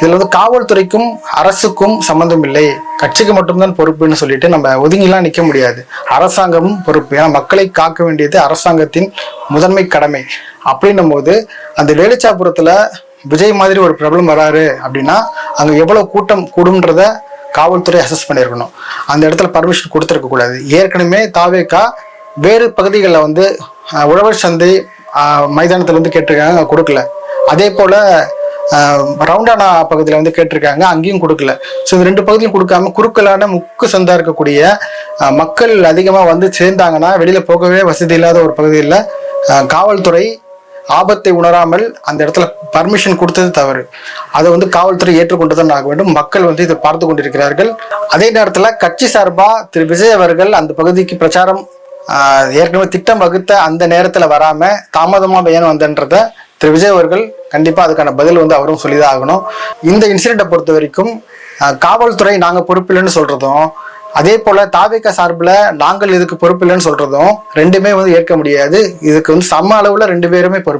இதில் வந்து காவல்துறைக்கும் அரசுக்கும் சம்பந்தம் இல்லை. கட்சிக்கு மட்டும்தான் பொறுப்புன்னு சொல்லிட்டு நம்ம ஒதுங்கிலாம் நிற்க முடியாது. அரசாங்கமும் பொறுப்பு. ஏன்னா மக்களை காக்க வேண்டியது அரசாங்கத்தின் முதன்மை கடமை. அப்படின்னும் போது அந்த வேலுச்சாபுரத்தில் விஜய் மாதிரி ஒரு பிரபலம் வராரு அப்படின்னா அங்கே எவ்வளோ கூட்டம் கூடும்ன்றத காவல்துறை அசஸ் பண்ணியிருக்கணும். அந்த இடத்துல பர்மிஷன் கொடுத்துருக்க கூடாது. ஏற்கனவே தாவேக்கா வேறு பகுதிகளில் வந்து உழவர் சந்தை மைதானத்தில் மைதானத்துல வந்து கேட்டிருக்காங்க கொடுக்கல. அதே போல ரவுண்டானா பகுதியில் வந்து கேட்டிருக்காங்க அங்கேயும் கொடுக்கல. ஸோ இந்த ரெண்டு பகுதியும் கொடுக்காம குறுக்கலான முக்கு சந்தா இருக்கக்கூடிய மக்கள் அதிகமாக வந்து சேர்ந்தாங்கன்னா வெளியில் போகவே வசதி இல்லாத ஒரு பகுதியில் காவல்துறை ஆபத்தை உணராமல் அந்த இடத்துல பர்மிஷன் கொடுத்தது தவறு. அதை வந்து காவல்துறை ஏற்றுக்கொண்டுதான் ஆக வேண்டும். மக்கள் வந்து இதை பார்த்து கொண்டிருக்கிறார்கள். அதே நேரத்தில் கட்சி சார்பாக திரு. விஜய் அவர்கள் அந்த பகுதிக்கு பிரச்சாரம் ஏற்கனவே திட்டம் வகுத்த அந்த நேரத்தில் வராமல் தாமதமாக ஏன் வந்தன்றதை திரு விஜய் அவர்கள் கண்டிப்பாக அதுக்கான பதில் வந்து அவரும் சொல்லிதான் ஆகணும். இந்த இன்சிடெண்ட்டை பொறுத்த வரைக்கும் காவல்துறை நாங்கள் பொறுப்பில்லைன்னு சொல்கிறதும் அதே போல் தாவேக சார்பில் நாங்கள் இதுக்கு பொறுப்பில்லைன்னு சொல்கிறதும் ரெண்டுமே வந்து ஏற்க முடியாது. இதுக்கு வந்து சம அளவில் ரெண்டு பேருமே பொறுப்பு.